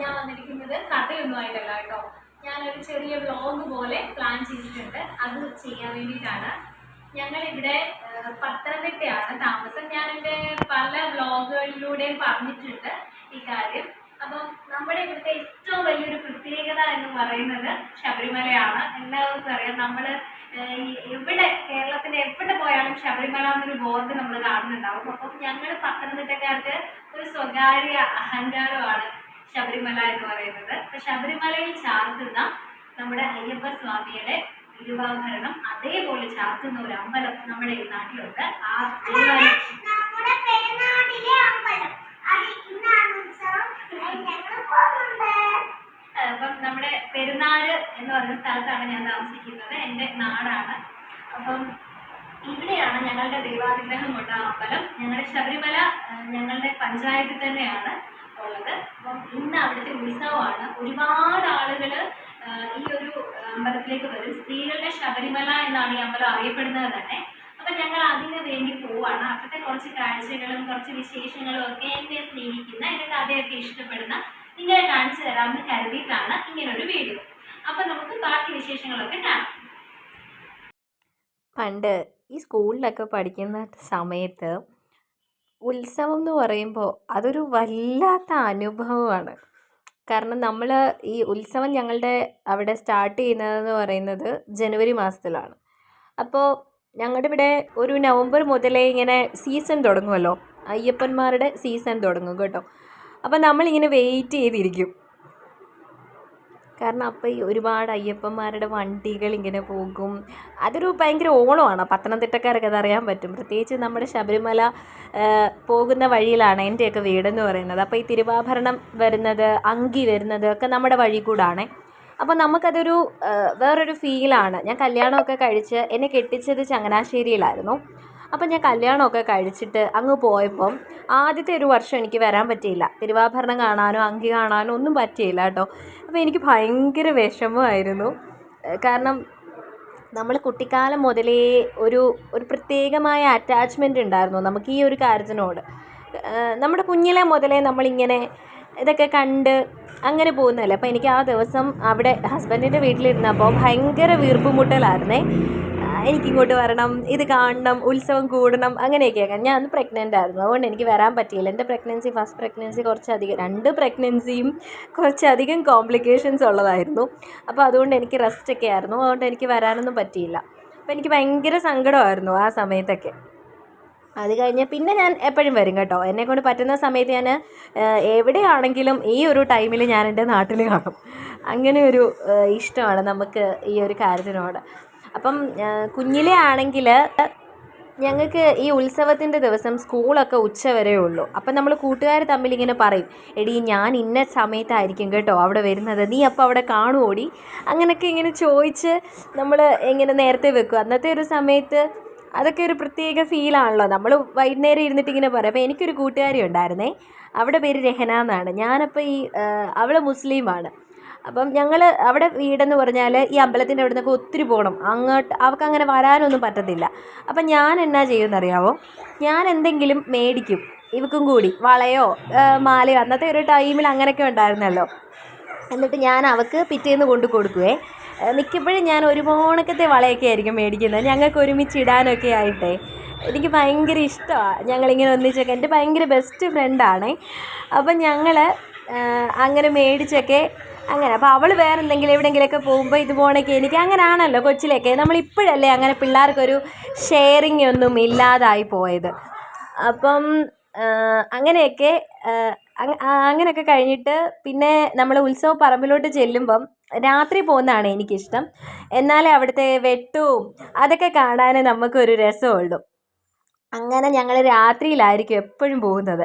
ഞാൻ വന്നിരിക്കുന്നത് കഥയൊന്നും ആയിട്ടല്ല കേട്ടോ. ഞാനൊരു ചെറിയ വ്ലോഗ് പോലെ പ്ലാൻ ചെയ്തിട്ടുണ്ട്. അത് ചെയ്യാൻ വേണ്ടിയിട്ടാണ്. ഞങ്ങൾ ഇവിടെ പത്തനംതിട്ടയാണ് താമസം. ഞാൻ എന്റെ പല വ്ലോഗുകളിലൂടെയും പറഞ്ഞിട്ടുണ്ട് ഇക്കാര്യം കാര്യം. അപ്പം നമ്മുടെ ഇവിടുത്തെ ഏറ്റവും വലിയൊരു പ്രത്യേകത എന്ന് പറയുന്നത് ശബരിമലയാണ്. എല്ലാവർക്കും അറിയാം നമ്മൾ എവിടെ കേരളത്തിന്റെ എവിടെ പോയാലും ശബരിമല എന്നൊരു ബോർഡ് നമ്മൾ കാണുന്നുണ്ടാവും. അപ്പം ഞങ്ങൾ പത്തനംതിട്ടക്കാർക്ക് ഒരു സ്വകാര്യ അഹങ്കാരമാണ്. ശബരിമല എന്ന് പറയുന്നത്. അപ്പൊ ശബരിമലയിൽ ചാർത്തുന്ന നമ്മുടെ അയ്യപ്പ സ്വാമിയുടെ തിരുവാഭരണം അതേപോലെ ചാർത്തുന്ന ഒരു അമ്പലം നമ്മുടെ ഈ നാട്ടിലുണ്ട്. ആ അപ്പം നമ്മുടെ പെരുന്നാട് എന്ന് പറയുന്ന സ്ഥലത്താണ് ഞാൻ താമസിക്കുന്നത്. എന്റെ നാടാണ്. അപ്പം ഇവിടെയാണ് ഞങ്ങളുടെ ദൈവാനുഗ്രഹം കൊണ്ട അമ്പലം. ഞങ്ങളുടെ ശബരിമല ഞങ്ങളുടെ പഞ്ചായത്തിൽ തന്നെയാണ്. ഉള്ളത്. അപ്പം ഇന്ന് അവിടുത്തെ ഉത്സവമാണ്. ഒരുപാട് ആളുകൾ ഈ ഒരു അമ്പലത്തിലേക്ക് വരും. സ്ത്രീകളുടെ ശബരിമല എന്നാണ് ഈ അമ്പലം അറിയപ്പെടുന്നത് തന്നെ. അപ്പം ഞങ്ങൾ അതിന് വേണ്ടി പോവാണ്. അവിടുത്തെ കുറച്ച് കാഴ്ചകളും കുറച്ച് വിശേഷങ്ങളും ഒക്കെ എന്നെ സ്നേഹിക്കുന്ന എന്റെ കഥയൊക്കെ ഇഷ്ടപ്പെടുന്ന നിങ്ങളെ കാണിച്ചു തരാമെന്ന് കരുതിയിട്ടാണ് ഇങ്ങനൊരു വീഡിയോ. അപ്പം നമുക്ക് ബാക്കി വിശേഷങ്ങളൊക്കെ കാണാം. പണ്ട് ഈ സ്കൂളിലൊക്കെ പഠിക്കുന്ന സമയത്ത് ഉത്സവം എന്ന് പറയുമ്പോൾ അതൊരു വല്ലാത്ത അനുഭവമാണ്. കാരണം നമ്മൾ ഈ ഉത്സവം ഞങ്ങളുടെ അവിടെ സ്റ്റാർട്ട് ചെയ്യുന്നതെന്ന് പറയുന്നത് ജനുവരി മാസത്തിലാണ്. അപ്പോൾ ഞങ്ങളുടെ ഇവിടെ ഒരു നവംബർ മുതലേ ഇങ്ങനെ സീസൺ തുടങ്ങുമല്ലോ അയ്യപ്പന്മാരുടെ സീസൺ തുടങ്ങും കേട്ടോ. അപ്പോൾ നമ്മളിങ്ങനെ വെയിറ്റ് ചെയ്തിരിക്കും. കാരണം അപ്പോൾ ഈ ഒരുപാട് അയ്യപ്പന്മാരുടെ വണ്ടികൾ ഇങ്ങനെ പോകും. അതൊരു ഭയങ്കര ഓണമാണ് പത്തനംതിട്ടക്കാരൊക്കെ അതറിയാൻ പറ്റും. പ്രത്യേകിച്ച് നമ്മുടെ ശബരിമല പോകുന്ന വഴിയിലാണ് എന്റെയൊക്കെ വീടെന്ന് പറയുന്നത്. അപ്പോൾ ഈ തിരുവാഭരണം വരുന്നത് അങ്കി വരുന്നത് ഒക്കെ നമ്മുടെ വഴി കൂടാണ്. അപ്പോൾ നമുക്കതൊരു വേറൊരു ഫീലാണ് ഞാൻ കല്യാണമൊക്കെ കഴിച്ച് എന്നെ കെട്ടിച്ചത് ചങ്ങനാശ്ശേരിയിലായിരുന്നു. അപ്പം ഞാൻ കല്യാണമൊക്കെ കഴിച്ചിട്ട് അങ്ങ് പോയപ്പം ആദ്യത്തെ ഒരു വർഷം എനിക്ക് വരാൻ പറ്റിയില്ല. തിരുവാഭരണം കാണാനോ അങ്കി കാണാനോ ഒന്നും പറ്റിയില്ല കേട്ടോ. അപ്പോൾ എനിക്ക് ഭയങ്കര വിഷമമായിരുന്നു. കാരണം നമ്മൾ കുട്ടിക്കാലം മുതലേ ഒരു ഒരു പ്രത്യേകമായ അറ്റാച്ച്മെന്റ് ഉണ്ടായിരുന്നു നമുക്ക് ഈ ഒരു കാര്യത്തിനോട്. നമ്മുടെ കുഞ്ഞിലെ മുതലേ നമ്മളിങ്ങനെ ഇതൊക്കെ കണ്ട് അങ്ങനെ പോകുന്നതല്ലേ. അപ്പോൾ എനിക്ക് ആ ദിവസം അവിടെ ഹസ്ബൻഡിന്റെ വീട്ടിലിരുന്നപ്പോൾ ഭയങ്കര വീർപ്പുമുട്ടലായിരുന്നേ. എനിക്കിങ്ങോട്ട് വരണം ഇത് കാണണം ഉത്സവം കൂടണം അങ്ങനെയൊക്കെയൊക്കെ. ഞാൻ അന്ന് പ്രഗ്നന്റ് ആയിരുന്നു. അതുകൊണ്ട് എനിക്ക് വരാൻ പറ്റിയില്ല. എന്റെ പ്രഗ്നൻസി ഫസ്റ്റ് പ്രഗ്നൻസി കുറച്ചധികം രണ്ട് പ്രഗ്നൻസിയും കുറച്ചധികം കോംപ്ലിക്കേഷൻസ് ഉള്ളതായിരുന്നു. അപ്പോൾ അതുകൊണ്ട് എനിക്ക് റെസ്റ്റ് ഒക്കെ ആയിരുന്നു. അതുകൊണ്ട് എനിക്ക് വരാനൊന്നും പറ്റിയില്ല. അപ്പോൾ എനിക്ക് ഭയങ്കര സങ്കടമായിരുന്നു ആ സമയത്തൊക്കെ. അത് കഴിഞ്ഞ് പിന്നെ ഞാൻ എപ്പോഴും വരും കേട്ടോ. എന്നെ കൊണ്ട് പറ്റുന്ന സമയത്ത് ഞാൻ എവിടെയാണെങ്കിലും ഈ ഒരു ടൈമിൽ ഞാൻ എന്റെ നാട്ടിൽ കാണും. അങ്ങനെ ഒരു ഇഷ്ടമാണ് നമുക്ക് ഈ ഒരു കാര്യത്തിനോട്. അപ്പം കുഞ്ഞിലെ ആണെങ്കിൽ ഞങ്ങൾക്ക് ഈ ഉത്സവത്തിന്റെ ദിവസം സ്കൂളൊക്കെ ഉച്ച വരെ ഉള്ളൂ. അപ്പം നമ്മൾ കൂട്ടുകാർ തമ്മിൽ ഇങ്ങനെ പറയും എടി ഞാൻ ഇന്ന സമയത്തായിരിക്കും കേട്ടോ അവിടെ വരുന്നത്. നീ അപ്പോൾ അവിടെ കാണുമോടി അങ്ങനെയൊക്കെ ഇങ്ങനെ ചോദിച്ച് നമ്മൾ ഇങ്ങനെ നേരത്തെ വെക്കും. അന്നത്തെ ഒരു സമയത്ത് അതൊക്കെ ഒരു പ്രത്യേക ഫീലാണല്ലോ നമ്മൾ വൈകുന്നേരം ഇരുന്നിട്ട് ഇങ്ങനെ പറയും. അപ്പോൾ എനിക്കൊരു കൂട്ടുകാരി ഉണ്ടായിരുന്നേ. അവിടെ പേര് രഹന എന്നാണ്. ഞാനപ്പോൾ ഈ അവൾ മുസ്ലിമാണ്. അപ്പം ഞങ്ങൾ അവിടെ വീടെന്ന് പറഞ്ഞാൽ ഈ അമ്പലത്തിന്റെ അവിടെ നിന്നൊക്കെ ഒത്തിരി പോകണം. അങ്ങോട്ട് അവൾക്ക് അങ്ങനെ വരാനൊന്നും പറ്റത്തില്ല. അപ്പം ഞാൻ എന്നാ ചെയ്യുമെന്നറിയാമോ ഞാൻ എന്തെങ്കിലും മേടിക്കും. ഇവക്കും കൂടി വളയോ മാലയോ അന്നത്തെ ഒരു ടൈമിൽ അങ്ങനെയൊക്കെ ഉണ്ടായിരുന്നല്ലോ. എന്നിട്ട് ഞാൻ അവൾക്ക് പിറ്റേന്ന് കൊണ്ടു കൊടുക്കുവേ. മിക്കപ്പോഴും ഞാൻ ഒരു മോണക്കത്തെ വളയൊക്കെ ആയിരിക്കും മേടിക്കുന്നത്. ഞങ്ങൾക്ക് ഒരുമിച്ച് ഇടാനൊക്കെ ആയിട്ടേ. എനിക്ക് ഭയങ്കര ഇഷ്ടമാണ് ഞങ്ങളിങ്ങനെ ഒന്നിച്ചൊക്കെ. എന്റെ ഭയങ്കര ബെസ്റ്റ് ഫ്രണ്ടാണേ. അപ്പം ഞങ്ങൾ അങ്ങനെ മേടിച്ചൊക്കെ അങ്ങനെ അപ്പോൾ അവൾ വേറെ എന്തെങ്കിലും എവിടെയെങ്കിലുമൊക്കെ പോകുമ്പോൾ ഇത് പോണൊക്കെ എനിക്ക് അങ്ങനെയാണല്ലോ കൊച്ചിലൊക്കെ നമ്മളിപ്പോഴല്ലേ അങ്ങനെ പിള്ളേർക്കൊരു ഷെയറിങ് ഒന്നും ഇല്ലാതായി പോയത്. അപ്പം അങ്ങനെയൊക്കെ അങ്ങനെയൊക്കെ കഴിഞ്ഞിട്ട് പിന്നെ നമ്മൾ ഉത്സവ പറമ്പിലോട്ട് ചെല്ലുമ്പം രാത്രി പോകുന്നതാണ് എനിക്കിഷ്ടം. എന്നാലേ അവിടുത്തെ വെട്ടവും അതൊക്കെ കാണാൻ നമുക്കൊരു രസമുള്ളൂ. അങ്ങനെ ഞങ്ങൾ രാത്രിയിലായിരിക്കും എപ്പോഴും പോകുന്നത്.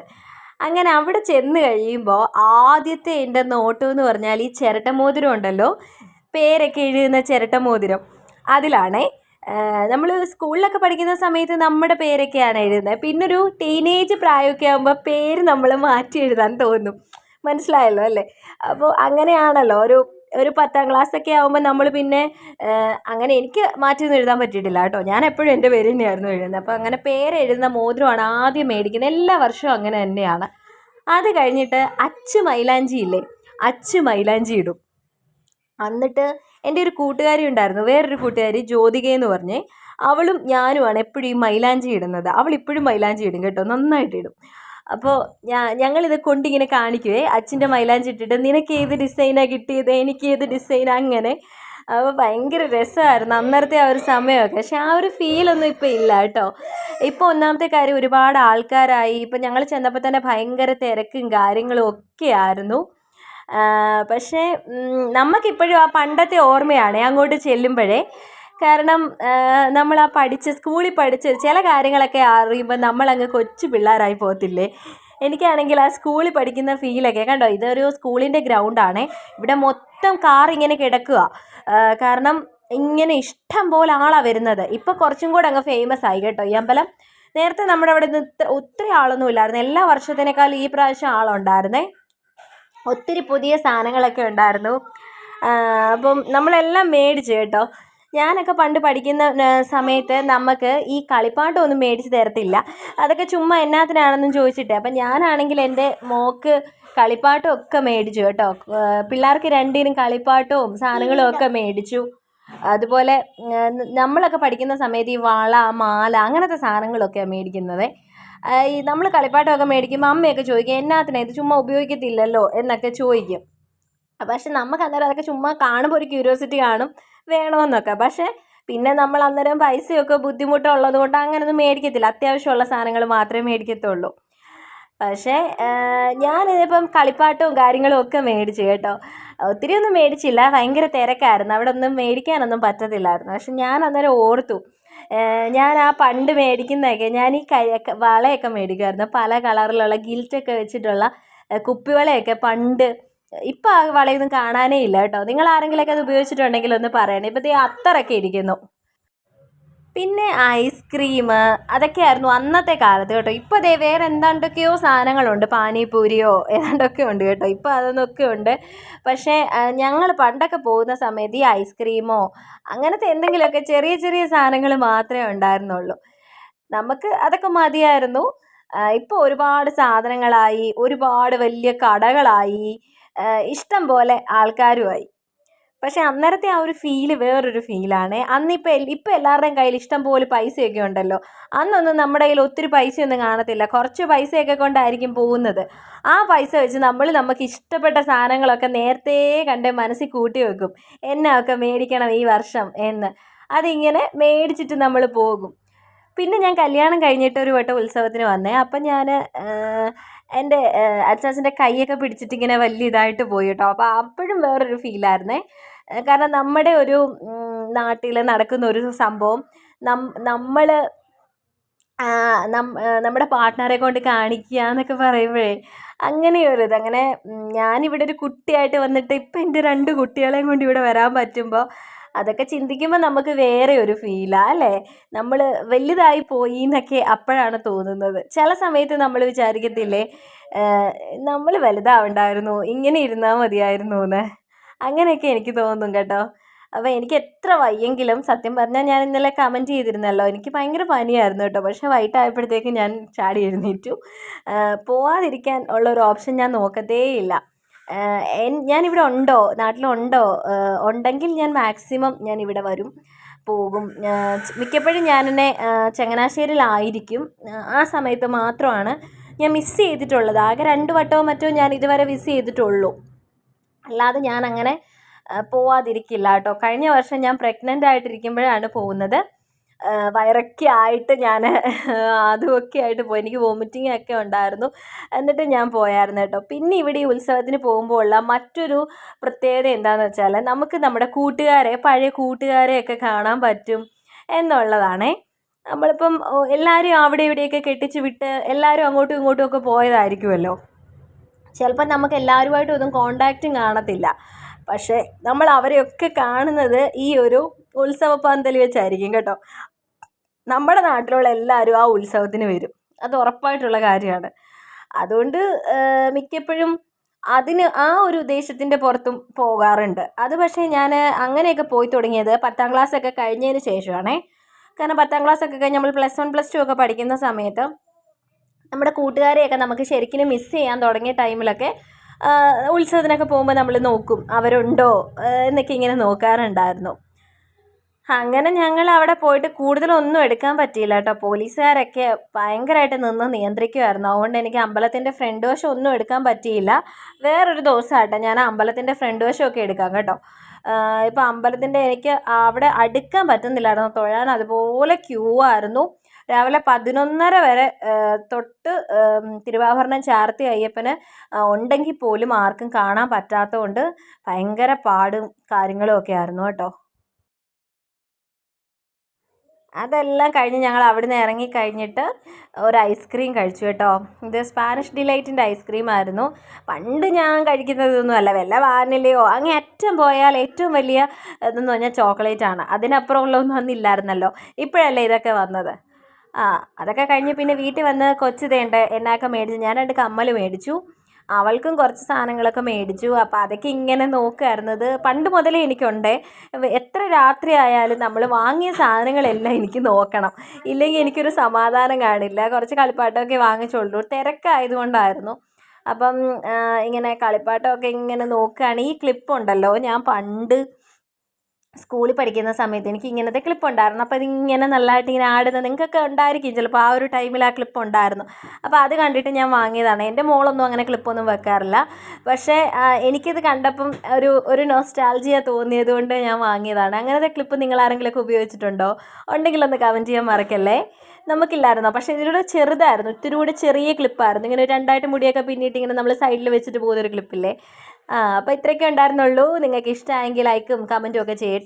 അങ്ങനെ അവിടെ ചെന്ന് കഴിയുമ്പോൾ ആദ്യത്തെ എന്റെ നോട്ടം എന്ന് പറഞ്ഞാൽ ഈ ചിരട്ട മോതിരം ഉണ്ടല്ലോ? പേരൊക്കെ എഴുതുന്ന ചിരട്ട മോതിരം. അതിലാണേ നമ്മൾ സ്കൂളിലൊക്കെ പഠിക്കുന്ന സമയത്ത് നമ്മുടെ പേരൊക്കെയാണ് എഴുതുന്നത്. പിന്നൊരു ടീനേജ് പ്രായമൊക്കെ ആകുമ്പോൾ പേര് നമ്മൾ മാറ്റി എഴുതാൻ തോന്നും. മനസ്സിലായല്ലോ അല്ലേ? അപ്പോൾ അങ്ങനെയാണല്ലോ ഒരു ഒരു പത്താം ക്ലാസ്സൊക്കെ ആകുമ്പോൾ നമ്മൾ പിന്നെ അങ്ങനെ എനിക്ക് മാറ്റിയൊന്നും എഴുതാൻ പറ്റിയിട്ടില്ല കേട്ടോ. ഞാൻ എപ്പോഴും എന്റെ പേര് തന്നെയായിരുന്നു എഴുതുന്നത്. അപ്പോൾ അങ്ങനെ പേര് എഴുതുന്ന മോതിരമാണ് ആദ്യം മേടിക്കുന്നത്. എല്ലാ വർഷവും അങ്ങനെ തന്നെയാണ്. അത് കഴിഞ്ഞിട്ട് അച്ച് മൈലാഞ്ചി ഇല്ലേ? അച്ച് മൈലാഞ്ചി ഇടും. എന്നിട്ട് എന്റെ ഒരു കൂട്ടുകാരി ഉണ്ടായിരുന്നു. വേറൊരു കൂട്ടുകാരി ജ്യോതിക എന്ന് പറഞ്ഞേ. അവളും ഞാനുമാണ് എപ്പോഴും ഈ മൈലാഞ്ചി ഇടുന്നത്. അവൾ ഇപ്പോഴും മൈലാഞ്ചി ഇടും കേട്ടോ. നന്നായിട്ട് ഇടും. അപ്പോൾ ഞാ ഞങ്ങളിത് കൊണ്ടിങ്ങനെ കാണിക്കുവേ. അച്ഛന്റെ മൈലാഞ്ചി ഇട്ടിട്ട് നിനക്ക് ഏത് ഡിസൈനാണ് കിട്ടിയത്? എനിക്ക് ഏത് ഡിസൈൻ അങ്ങനെ. അപ്പോൾ ഭയങ്കര രസമായിരുന്നു. അന്നേരത്തെ ആ ഒരു സമയമൊക്കെ. പക്ഷെ ആ ഒരു ഫീലൊന്നും ഇപ്പോൾ ഇല്ല കേട്ടോ. ഇപ്പോൾ ഒന്നാമത്തെ കാര്യം ഒരുപാട് ആൾക്കാരായി. ഇപ്പം ഞങ്ങൾ ചെന്നപ്പോൾ തന്നെ ഭയങ്കര തിരക്കും കാര്യങ്ങളും ഒക്കെ ആയിരുന്നു. പക്ഷേ നമുക്കിപ്പോഴും ആ പണ്ടത്തെ ഓർമ്മയാണ്. അങ്ങോട്ട് ചെല്ലുമ്പോഴേ കാരണം നമ്മൾ ആ പഠിച്ച സ്കൂളിൽ പഠിച്ച ചില കാര്യങ്ങളൊക്കെ അറിയുമ്പോൾ നമ്മളങ്ങ് കൊച്ചു പിള്ളേരായി പോകത്തില്ലേ? എനിക്കാണെങ്കിൽ ആ സ്കൂളിൽ പഠിക്കുന്ന ഫീലൊക്കെ കണ്ടോ? ഇതൊരു സ്കൂളിന്റെ ഗ്രൗണ്ടാണ്. ഇവിടെ മൊത്തം കാർ ഇങ്ങനെ കിടക്കുക കാരണം ഇങ്ങനെ ഇഷ്ടം പോലെ ആളാണ് വരുന്നത്. ഇപ്പോൾ കുറച്ചും കൂടെ അങ്ങ് ഫേമസ് ആയി കേട്ടോ. ഈ അമ്പലം. നേരത്തെ നമ്മുടെ അവിടെ നിന്ന് ഇത്ര ഒത്തിരി ആളൊന്നും ഇല്ലായിരുന്നു. എല്ലാ വർഷത്തിനേക്കാൾ ഈ പ്രാവശ്യം ആളുണ്ടായിരുന്നേ. ഒത്തിരി പുതിയ സാധനങ്ങളൊക്കെ ഉണ്ടായിരുന്നു. അപ്പം നമ്മളെല്ലാം മേടിച്ചു കേട്ടോ. ഞാനൊക്കെ പണ്ട് പഠിക്കുന്ന സമയത്ത് നമുക്ക് ഈ കളിപ്പാട്ടമൊന്നും മേടിച്ച് തരത്തില്ല. അതൊക്കെ ചുമ്മാ എന്നാത്തിനാണെന്നും ചോദിച്ചിട്ട്. അപ്പം ഞാനാണെങ്കിൽ എന്റെ മോക്ക് കളിപ്പാട്ടം ഒക്കെ മേടിച്ചു കേട്ടോ. പിള്ളേർക്ക് രണ്ടിനും കളിപ്പാട്ടവും സാധനങ്ങളും ഒക്കെ മേടിച്ചു. അതുപോലെ നമ്മളൊക്കെ പഠിക്കുന്ന സമയത്ത് ഈ വള മാല അങ്ങനത്തെ സാധനങ്ങളൊക്കെ മേടിക്കുന്നത്. ഈ നമ്മൾ കളിപ്പാട്ടമൊക്കെ മേടിക്കുമ്പോൾ അമ്മയൊക്കെ ചോദിക്കും എന്നാത്തിനാ ഇത് ചുമ്മാ ഉപയോഗിക്കത്തില്ലല്ലോ? എന്നൊക്കെ ചോദിക്കും. പക്ഷെ നമുക്ക് അന്നേരം അതൊക്കെ ചുമ്മാ കാണുമ്പോൾ ഒരു ക്യൂരിയോസിറ്റി കാണും. വേണമെന്നൊക്കെ. പക്ഷേ പിന്നെ നമ്മൾ അന്നേരം പൈസയൊക്കെ ബുദ്ധിമുട്ടുള്ളത് കൊണ്ട് അങ്ങനെയൊന്നും മേടിക്കത്തില്ല. അത്യാവശ്യമുള്ള സാധനങ്ങൾ മാത്രമേ മേടിക്കത്തുള്ളൂ. പക്ഷേ ഞാനിതിപ്പം കളിപ്പാട്ടവും കാര്യങ്ങളും ഒക്കെ മേടിച്ചു കേട്ടോ. ഒത്തിരി ഒന്നും മേടിച്ചില്ല. ഭയങ്കര തിരക്കായിരുന്നു. അവിടെ ഒന്നും മേടിക്കാനൊന്നും പറ്റത്തില്ലായിരുന്നു. പക്ഷെ ഞാൻ അന്നേരം ഓർത്തു. ഞാൻ ആ പണ്ട് മേടിക്കുന്നതൊക്കെ ഞാൻ ഈ കൈയൊക്കെ വളയൊക്കെ മേടിക്കുമായിരുന്നു. പല കളറിലുള്ള ഗിൽറ്റൊക്കെ വെച്ചിട്ടുള്ള കുപ്പിവളയൊക്കെ പണ്ട് ഇപ്പം ആ വളയൊന്നും കാണാനേ ഇല്ല കേട്ടോ. നിങ്ങൾ ആരെങ്കിലുമൊക്കെ അത് ഉപയോഗിച്ചിട്ടുണ്ടെങ്കിൽ ഒന്ന് പറയണേ. ഇപ്പം ദേ അത്തറൊക്കെ ഇരിക്കുന്നു. പിന്നെ ഐസ്ക്രീം അതൊക്കെയായിരുന്നു അന്നത്തെ കാലത്ത് കേട്ടോ. ഇപ്പോൾ അതേ വേറെ എന്താണ്ടൊക്കെയോ സാധനങ്ങളുണ്ട്. പാനിപൂരിയോ ഏതാണ്ടൊക്കെ ഉണ്ട് കേട്ടോ. ഇപ്പോൾ അതൊന്നൊക്കെ ഉണ്ട്. പക്ഷേ ഞങ്ങൾ പണ്ടൊക്കെ പോകുന്ന സമയത്ത് ഈ ഐസ്ക്രീമോ അങ്ങനത്തെ എന്തെങ്കിലുമൊക്കെ ചെറിയ ചെറിയ സാധനങ്ങൾ മാത്രമേ ഉണ്ടായിരുന്നുള്ളൂ. നമുക്ക് അതൊക്കെ മതിയായിരുന്നു. ഇപ്പോൾ ഒരുപാട് സാധനങ്ങളായി ഒരുപാട് വലിയ കടകളായി ഇഷ്ടം പോലെ ആൾക്കാരുമായി. പക്ഷേ അന്നേരത്തെ ആ ഒരു ഫീൽ വേറൊരു ഫീലാണ് അന്നിപ്പോൾ ഇപ്പോൾ എല്ലാവരുടെയും കയ്യിൽ ഇഷ്ടം പോലെ പൈസയൊക്കെ ഉണ്ടല്ലോ. അന്നൊന്നും നമ്മുടെ കയ്യിൽ ഒത്തിരി പൈസയൊന്നും കാണത്തില്ല. കുറച്ച് പൈസയൊക്കെ കൊണ്ടായിരിക്കും പോകുന്നത്. ആ പൈസ വെച്ച് നമ്മൾ നമുക്ക് ഇഷ്ടപ്പെട്ട സാധനങ്ങളൊക്കെ നേരത്തെ കണ്ട് മനസ്സിൽ കൂട്ടി വെക്കും. എന്നൊക്കെ മേടിക്കണം ഈ വർഷം എന്ന്. അതിങ്ങനെ മേടിച്ചിട്ട് നമ്മൾ പോകും. പിന്നെ ഞാൻ കല്യാണം കഴിഞ്ഞിട്ട് ഒരു വട്ടം ഉത്സവത്തിന് വന്നേ. അപ്പം ഞാൻ എന്റെ അച്ചാച്ചന്റെ കൈയൊക്കെ പിടിച്ചിട്ട് ഇങ്ങനെ വലിയ ഇതായിട്ട് പോയി കേട്ടോ അപ്പോൾ അപ്പോഴും വേറൊരു ഫീലായിരുന്നേ കാരണം നമ്മുടെ ഒരു നാട്ടിൽ നടക്കുന്ന ഒരു സംഭവം നം നമ്മൾ നമ്മുടെ പാർട്ട്ണറെ കൊണ്ട് കാണിക്കുക എന്നൊക്കെ പറയുമ്പോഴേ അങ്ങനെയൊരിത് അങ്ങനെ ഞാനിവിടെ ഒരു കുട്ടിയായിട്ട് വന്നിട്ട് ഇപ്പം എന്റെ രണ്ട് കുട്ടികളെയും കൊണ്ട് ഇവിടെ വരാൻ പറ്റുമ്പോൾ അതൊക്കെ ചിന്തിക്കുമ്പോൾ നമുക്ക് വേറെ ഒരു ഫീലാണ് അല്ലേ? നമ്മൾ വലുതായി പോയി എന്നൊക്കെ അപ്പോഴാണ് തോന്നുന്നത്. ചില സമയത്ത് നമ്മൾ വിചാരിക്കത്തില്ലേ നമ്മൾ വലുതാവണ്ടായിരുന്നു ഇങ്ങനെ ഇരുന്നാൽ മതിയായിരുന്നു എന്ന് അങ്ങനെയൊക്കെ എനിക്ക് തോന്നും കേട്ടോ. അപ്പോൾ എനിക്ക് എത്ര വയ്യെങ്കിലും സത്യം പറഞ്ഞാൽ ഞാൻ ഇന്നലെ കമന്റ് ചെയ്തിരുന്നല്ലോ എനിക്ക് ഭയങ്കര പനിയായിരുന്നു കേട്ടോ. പക്ഷേ വൈകിട്ടായപ്പോഴത്തേക്ക് ഞാൻ ചാടി എഴുന്നേറ്റു. പോവാതിരിക്കാൻ ഉള്ള ഒരു ഓപ്ഷൻ ഞാൻ നോക്കത്തേയില്ല. ഞാനിവിടെ ഉണ്ടോ? നാട്ടിലുണ്ടോ? ഉണ്ടെങ്കിൽ ഞാൻ മാക്സിമം ഞാൻ ഇവിടെ വരും പോകും. മിക്കപ്പോഴും ഞാൻ എന്നെ ചങ്ങനാശ്ശേരിയിലായിരിക്കും ആ, സമയത്ത് മാത്രമാണ് ഞാൻ മിസ് ചെയ്തിട്ടുള്ളത്. ആകെ രണ്ട് വട്ടമോ മറ്റോ ഞാൻ ഇതുവരെ മിസ് ചെയ്തിട്ടുള്ളൂ. അല്ലാതെ ഞാൻ അങ്ങനെ പോവാതിരിക്കില്ല കേട്ടോ. കഴിഞ്ഞ വർഷം ഞാൻ പ്രഗ്നന്റ് ആയിട്ടിരിക്കുമ്പോഴാണ് പോകുന്നത്. വയറൊക്കെ ആയിട്ട് ഞാൻ അതുമൊക്കെ ആയിട്ട് പോയി. എനിക്ക് വോമിറ്റിംഗ് ഒക്കെ ഉണ്ടായിരുന്നു. എന്നിട്ട് ഞാൻ പോയായിരുന്നു കേട്ടോ. പിന്നെ ഇവിടെ ഈ ഉത്സവത്തിന് പോകുമ്പോൾ ഉള്ള മറ്റൊരു പ്രത്യേകത എന്താണെന്ന് വെച്ചാൽ നമുക്ക് നമ്മുടെ കൂട്ടുകാരെ പഴയ കൂട്ടുകാരെയൊക്കെ കാണാൻ പറ്റും എന്നുള്ളതാണേ. നമ്മളിപ്പം എല്ലാവരും അവിടെ ഇവിടെയൊക്കെ കെട്ടിച്ച് വിട്ട് എല്ലാവരും അങ്ങോട്ടും ഇങ്ങോട്ടും ഒക്കെ പോയതായിരിക്കുമല്ലോ. ചിലപ്പോൾ നമുക്ക് എല്ലാവരുമായിട്ടും ഒന്നും കോണ്ടാക്റ്റും കാണത്തില്ല. പക്ഷേ നമ്മൾ അവരെയൊക്കെ കാണുന്നത് ഈ ഒരു ഉത്സവ പന്തൽ വെച്ചായിരിക്കും കേട്ടോ. നമ്മുടെ നാട്ടിലുള്ള എല്ലാവരും ആ ഉത്സവത്തിന് വരും. അത് ഉറപ്പായിട്ടുള്ള കാര്യമാണ്. അതുകൊണ്ട് മിക്കപ്പോഴും അതിന് ആ ഒരു ഉദ്ദേശത്തിന്റെ പുറത്തും പോകാറുണ്ട്. അത് പക്ഷേ ഞാൻ അങ്ങനെയൊക്കെ പോയി തുടങ്ങിയത് പത്താം ക്ലാസ് ഒക്കെ കഴിഞ്ഞതിന് ശേഷമാണേ. കാരണം പത്താം ക്ലാസ് ഒക്കെ കഴിഞ്ഞ് നമ്മൾ പ്ലസ് വൺ പ്ലസ് ടു ഒക്കെ പഠിക്കുന്ന സമയത്ത് നമ്മുടെ കൂട്ടുകാരെയൊക്കെ നമുക്ക് ശരിക്കും മിസ് ചെയ്യാൻ തുടങ്ങിയ ടൈമിലൊക്കെ ഉത്സവത്തിനൊക്കെ പോകുമ്പോൾ നമ്മൾ നോക്കും അവരുണ്ടോ എന്നൊക്കെ ഇങ്ങനെ നോക്കാറുണ്ടായിരുന്നു. അങ്ങനെ ഞങ്ങൾ അവിടെ പോയിട്ട് കൂടുതലൊന്നും എടുക്കാൻ പറ്റിയില്ല കേട്ടോ. പോലീസുകാരൊക്കെ ഭയങ്കരമായിട്ട് നിന്ന് നിയന്ത്രിക്കുമായിരുന്നു അതുകൊണ്ട് എനിക്ക് അമ്പലത്തിന്റെ ഫ്രണ്ട് വശം ഒന്നും എടുക്കാൻ പറ്റിയില്ല. വേറൊരു ദിവസമാട്ടോ ഞാൻ അമ്പലത്തിന്റെ ഫ്രണ്ട് വശമൊക്കെ എടുക്കാം കേട്ടോ. ഇപ്പോൾ അമ്പലത്തിന്റെ എനിക്ക് അവിടെ അടുക്കാൻ പറ്റുന്നില്ലായിരുന്നു. തൊഴാൻ അതുപോലെ ക്യൂ ആയിരുന്നു. രാവിലെ പതിനൊന്നര വരെ തൊട്ട് തിരുവാഭരണം ചാർത്തി അയ്യപ്പന് ഉണ്ടെങ്കിൽ പോലും ആർക്കും കാണാൻ പറ്റാത്തതുകൊണ്ട് ഭയങ്കര പാടും കാര്യങ്ങളും ഒക്കെ ആയിരുന്നു കേട്ടോ. അതെല്ലാം കഴിഞ്ഞ് ഞങ്ങൾ അവിടെ ഇറങ്ങി കഴിഞ്ഞിട്ട് ഒരു ഐസ്ക്രീം കഴിച്ചു കേട്ടോ. ഇത് സ്പാനിഷ് ഡിലൈറ്റിന്റെ ഐസ്ക്രീം ആയിരുന്നു. പണ്ട് ഞാൻ കഴിക്കുന്നതൊന്നും അല്ല. വല്ല വാനിലയോ അങ്ങേ അറ്റം പോയാൽ ഏറ്റവും വലിയ ഇതെന്ന് പറഞ്ഞാൽ ചോക്ലേറ്റ് ആണ്. അതിനപ്പുറം ഉള്ളതൊന്നും അന്ന് ഇപ്പോഴല്ലേ ഇതൊക്കെ വന്നത്? ആ അതൊക്കെ കഴിഞ്ഞ് പിന്നെ വീട്ടിൽ വന്ന് കൊച്ചു തേണ്ട എന്നൊക്കെ മേടിച്ചു. ഞാൻ രണ്ട് കമ്മൽ മേടിച്ചു. അവൾക്കും കുറച്ച് സാധനങ്ങളൊക്കെ മേടിച്ചു. അപ്പോൾ അതൊക്കെ ഇങ്ങനെ നോക്കുമായിരുന്നത് പണ്ട് മുതലേ എനിക്കുണ്ട്. എത്ര രാത്രി ആയാലും നമ്മൾ വാങ്ങിയ സാധനങ്ങളെല്ലാം എനിക്ക് നോക്കണം. ഇല്ലെങ്കിൽ എനിക്കൊരു സമാധാനം കാണില്ല. കുറച്ച് കളിപ്പാട്ടമൊക്കെ വാങ്ങിച്ചുള്ളൂ തിരക്കായതുകൊണ്ടായിരുന്നു. അപ്പം ഇങ്ങനെ കളിപ്പാട്ടമൊക്കെ ഇങ്ങനെ നോക്കുകയാണ്. ഈ ക്ലിപ്പ് ഉണ്ടല്ലോ. ഞാൻ പണ്ട് സ്കൂളിൽ പഠിക്കുന്ന സമയത്ത് എനിക്ക് ഇങ്ങനത്തെ ക്ലിപ്പ് ഉണ്ടായിരുന്നു. അപ്പോൾ ഇതിങ്ങനെ നല്ലതായിട്ട് ഇങ്ങനെ ആടുന്നത് നിങ്ങൾക്കൊക്കെ ഉണ്ടായിരിക്കും. ചിലപ്പോൾ ആ ഒരു ടൈമിൽ ആ ക്ലിപ്പ് ഉണ്ടായിരുന്നു. അപ്പോൾ അത് കണ്ടിട്ട് ഞാൻ വാങ്ങിയതാണ്. എന്റെ മോളൊന്നും അങ്ങനെ ക്ലിപ്പൊന്നും വെക്കാറില്ല. പക്ഷേ എനിക്കിത് കണ്ടപ്പം ഒരു ഒരു നോസ്റ്റാൾജിയ തോന്നിയത് കൊണ്ട് ഞാൻ വാങ്ങിയതാണ്. അങ്ങനത്തെ ക്ലിപ്പ് നിങ്ങൾ ആരെങ്കിലുമൊക്കെ ഉപയോഗിച്ചിട്ടുണ്ടോ? ഉണ്ടെങ്കിൽ ഒന്ന് കമന്റ് ചെയ്യാൻ മറക്കല്ലേ? നമുക്കില്ലായിരുന്നോ? പക്ഷേ ഇതിലൂടെ ചെറുതായിരുന്നു. ഇത്തിരി കൂടെ ചെറിയ ക്ലിപ്പായിരുന്നു ഇങ്ങനെ രണ്ടായിട്ട് മുടിയൊക്കെ പിന്നിട്ട് ഇങ്ങനെ നമ്മൾ സൈഡിൽ വെച്ചിട്ട് പോകുന്നൊരു ക്ലിപ്പില്ലേ ആ അപ്പോൾ ഇത്രയൊക്കെ ഉണ്ടായിരുന്നുള്ളൂ. നിങ്ങൾക്ക് ഇഷ്ടമായെങ്കിൽ ലൈക്കും കമന്റും ഒക്കെ ചെയ്യട്ടെ